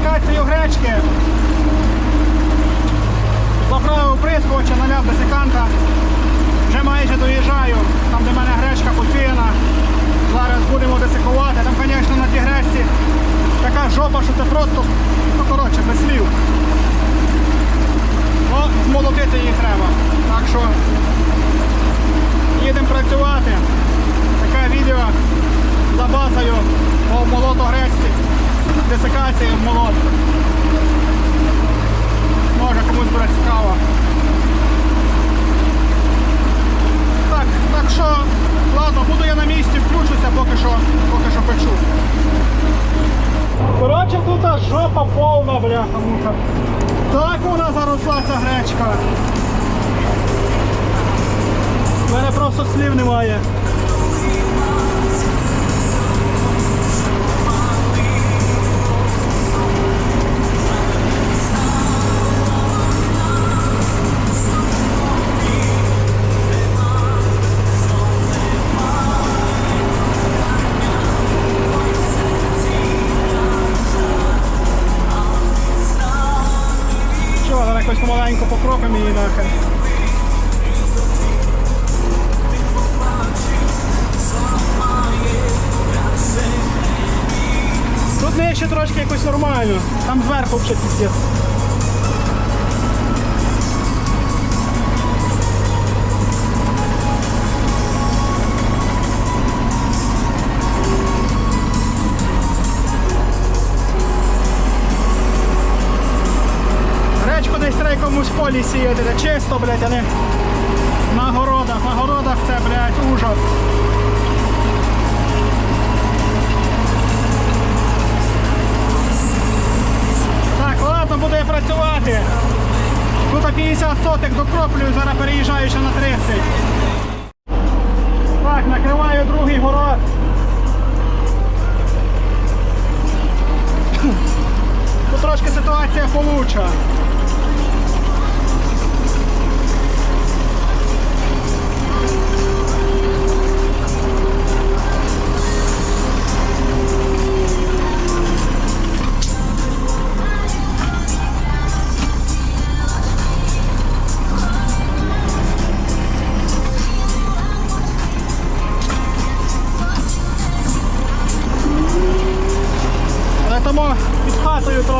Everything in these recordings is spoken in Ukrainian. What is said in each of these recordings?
десикацію гречки. Заправив прискоча, наляв десиканта. Вже майже доїжджаю, там де в мене гречка посіяна. Зараз будемо десикувати. Там, звісно, на тій гречці така жопа, що це просто, ну коротше, без слів. Ну, змолотити її треба. Так що їдемо працювати. Таке відео за базою по молоту гречці. Десикації молот. Може комусь буде цікаво. Так, так що, ладно, буду я на місці, включуся, поки що, поки що печу. Коротше, тут жопа повна, бляха муха. Так вона заросла ця гречка. У мене просто слів немає. Якось по крокам и нахер. Тут не ще трошки якось нормально. Там зверху вже піздець. Сіяти, де чисто, блядь, а не на городах. На городах це, блядь, ужас. Так, ладно, буду я працювати. Тут 50 соток докроплюю, зараз переїжджаю ще на 30. Так, накриваю другий город. Тут трошки ситуація получа.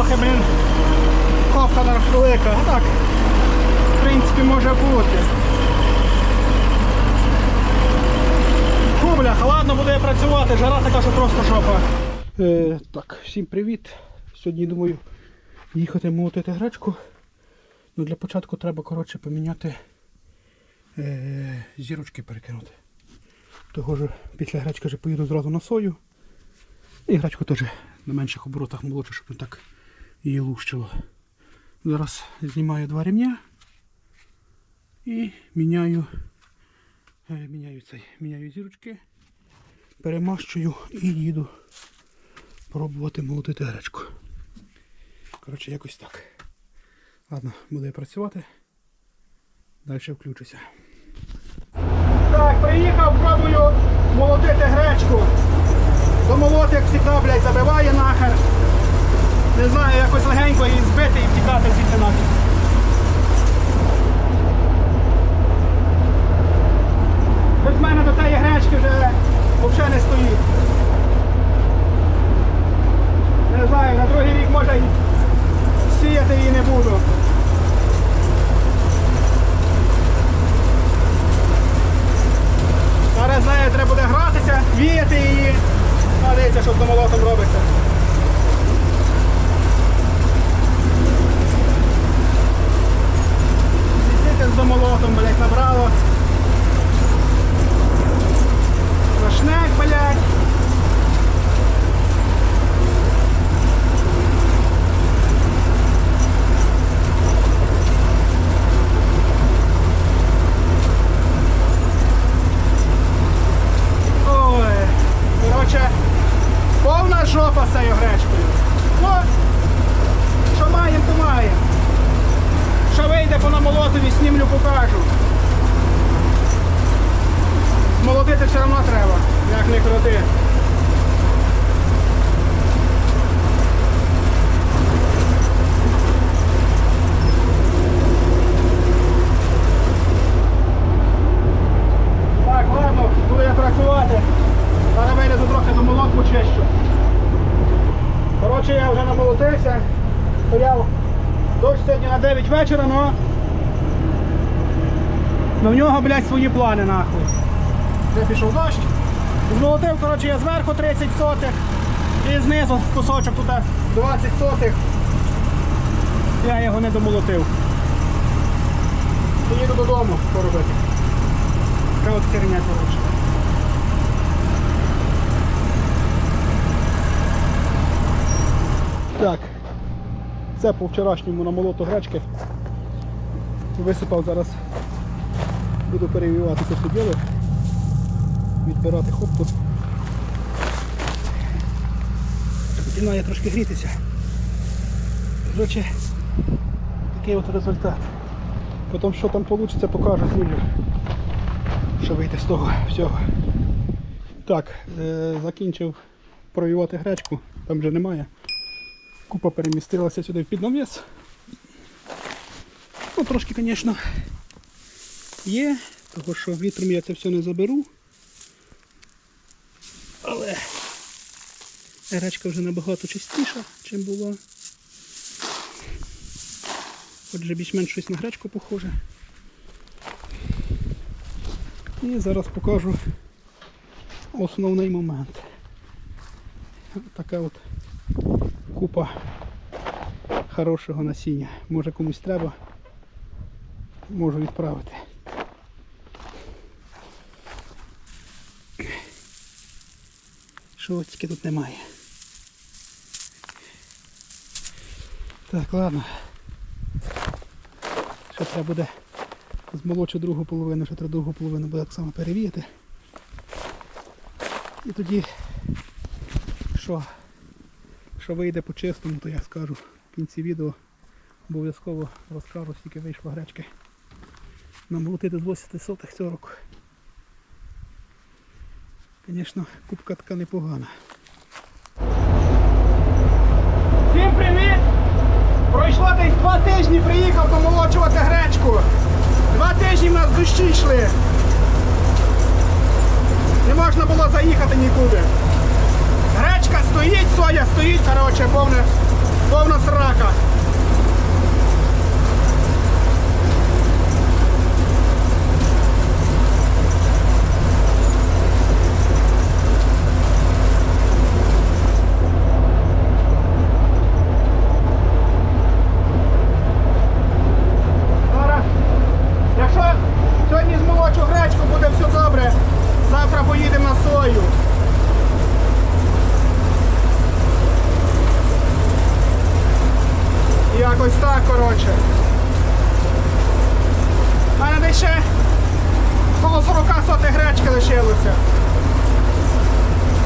Трохи, блін, копка велика. А так, в принципі, може бути. Фу, бляха, ладно, буду я працювати, жара така, що просто жопа. Е, так, всім привіт. Сьогодні думаю їхати молотити гречку. Ну, для початку треба коротше, поміняти е, зірочки перекинути. Того ж після гречки вже поїду зразу на сою. І грачку теж на менших оборотах молочу, щоб не так її лущило. Зараз знімаю два ремня і міняю, е, міняю, цей, міняю зірочки, перемащую і їду пробувати молотити гречку. Коротше, якось так. Ладно, буду я працювати. Далі включуся. Так, приїхав, пробую молотити гречку. Домолот, як завжди, забиває нахер. Не знаю, якось легенько її збити і втікати звідси Хоч в мене до тієї гречки вже взагалі не стоїть. знімлю, покажу. Молотити все одно треба, як не крути. Так, ладно, буду я працювати. Зараз вийду трохи до молотку чищу. Коротше, я вже намолотився. Стояв дощ сьогодні на 9 вечора, але но в нього, блядь, свої плани нахуй. Вже пішов дощ. Змолотив, коротше, я зверху 30 сотих і знизу кусочок тут 20 сотих. Я його не домолотив. Поїду додому поробити. Така от херня, коротше. Так. Це по вчорашньому намолоту гречки. Висипав зараз. Буду перевівати це все діло. Відбирати хопту. Починає трошки грітися. Коротше, такий от результат. Потім що там вийде, покажу знімлю. Що вийде з того всього. Так, е, закінчив провівати гречку, там вже немає. Купа перемістилася сюди під навіс. Ну, трошки, звісно, є, тому що вітром я це все не заберу. Але гречка вже набагато чистіша, чим була. Отже, більш-менш щось на гречку похоже. І зараз покажу основний момент. Така от купа хорошого насіння. Може комусь треба, можу відправити. Що тільки тут немає. Так, ладно. Ще треба буде змолочу другу половину, ще треба другу половину буде так само перевіяти. І тоді що? Що вийде по чистому, то я скажу в кінці відео. Обов'язково розкажу, скільки вийшло гречки. Намолотити з 80 сотих цього року. Звісно, кубка така непогана. Всім привіт! Пройшло десь два тижні, приїхав домолочувати гречку. Два тижні в нас дощі йшли. Не можна було заїхати нікуди. Гречка стоїть, соя стоїть, коротше, повна, повна срака. Зараз, якщо сьогодні змолочу гречку, буде все добре. Завтра поїдемо на сою. Якось так, коротше. У мене десь ще коло 40 сотих гречки лишилося.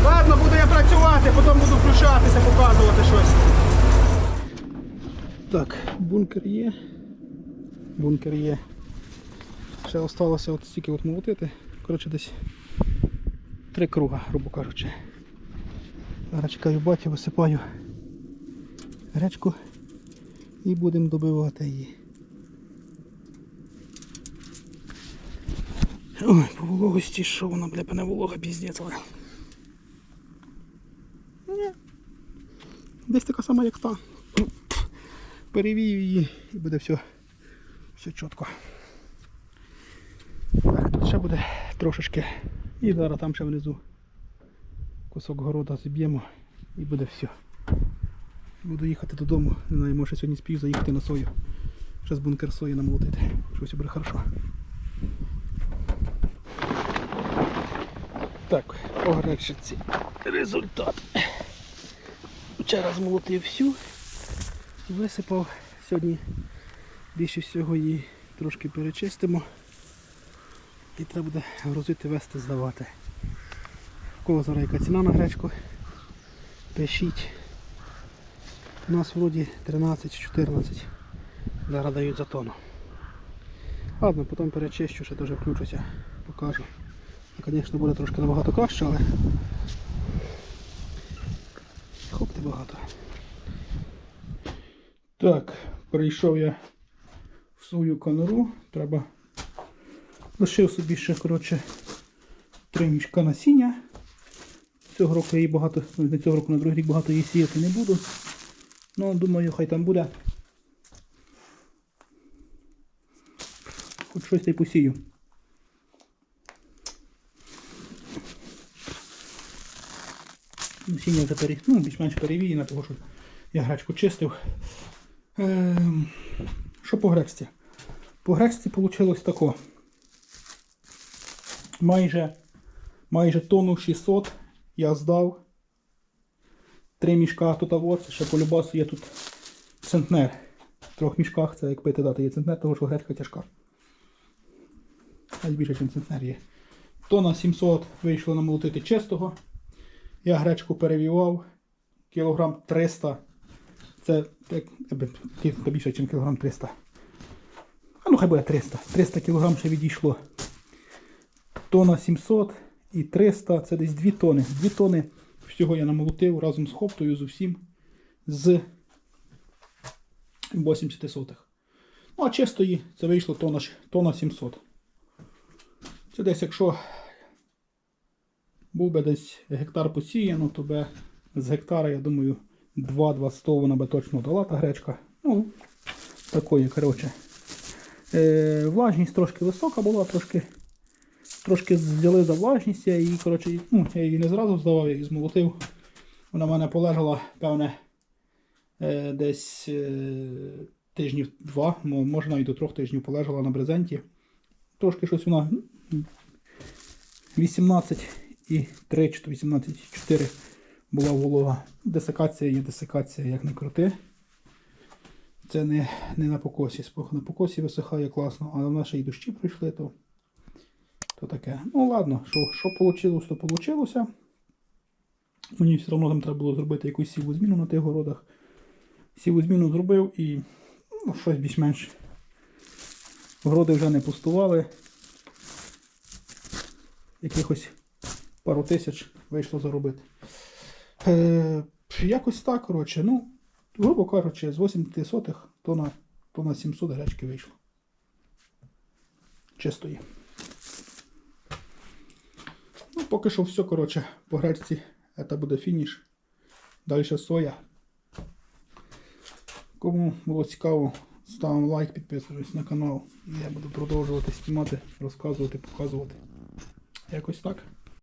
Ладно, буду я працювати, потім буду включатися, показувати щось. Так, бункер є. Бункер є. Ще залишилося от стільки от молотити. Коротше, десь три круга, грубо кажучи. Зараз чекаю батю, висипаю гречку і будемо добивати її. Ой, по вологості що вона, бля, пене волога піздець, але. Десь така сама, як та. Перевію її і буде все, все чітко. Тут ще буде трошечки. І зараз там ще внизу кусок города зіб'ємо і буде все. Буду їхати додому. Не знаю, може сьогодні спів заїхати на сою. Ще з бункер сої намолотити. Що все буде хорошо. Так, по гречці результат. Вчора змолотив всю, і висипав. Сьогодні більше всього її трошки перечистимо. І треба буде грузити, вести, здавати. В кого зараз яка ціна на гречку? Пишіть. У нас вроді 13-14. Зараз дають за тонну. Ладно, потім перечищу, ще теж включуся, покажу. Звісно, буде трошки набагато краще, але хопти багато. Так, перейшов я в свою конуру. Треба лишив собі ще коротше, три мішка насіння. Цього року я її багато, ну, не цього року, на другий рік багато її сіяти не буду. Ну, думаю, хай там буде. Хоч щось та й посію. Насіння вже пере... ну, більш-менш перевіяне, тому що я гречку чистив. Ем, що по гречці? По гречці вийшло тако. Майже, майже тонну 600 я здав. Три мішка тут, а от, ще по любасу є тут центнер. В трьох мішках це як пити дати є центнер, тому що гречка тяжка. А більше, ніж центнер є. Тона 700 вийшло намолотити чистого. Я гречку перевівав. Кілограм 300. Це як, більше, ніж кілограм 300. А ну хай буде 300. 300 кілограм ще відійшло. Тона 700 і 300 це десь 2 тони. 2 тони всього я намолотив разом з хоптою з усім з 80 сотих. Ну а чистої це вийшло тона, тона 700. Це десь якщо був би десь гектар посіяно, то би з гектара, я думаю, 2-2 100 вона би точно дала та гречка. Ну, такої, коротше. Е, влажність трошки висока була, трошки, трошки взяли за влажність, я її, коротше, ну, я її не зразу здавав, я її змолотив. Вона в мене полежала, певне, е, десь е, тижнів два, мо- може навіть до трьох тижнів полежала на брезенті. Трошки щось вона 18 і 3 18 4 була волога. Десикація є десикація, як не крути. Це не, не на покосі. Спох на покосі висихає класно, але в ще й дощі прийшли, то, то таке. Ну ладно, що, що вийшло, то вийшло. Мені все одно там треба було зробити якусь сіву зміну на тих городах. Сіву зміну зробив і ну, щось більш-менш. Городи вже не пустували. Якихось пару тисяч вийшло заробити. Е, якось так, коротше, ну, грубо кажучи, з 80 то на, то на 700 гречки вийшло. Чистої. Ну, поки що все, коротше, по гречці це буде фініш. Далі соя. Кому було цікаво, ставимо лайк, підписуйтесь на канал. Я буду продовжувати знімати, розказувати, показувати. Якось так.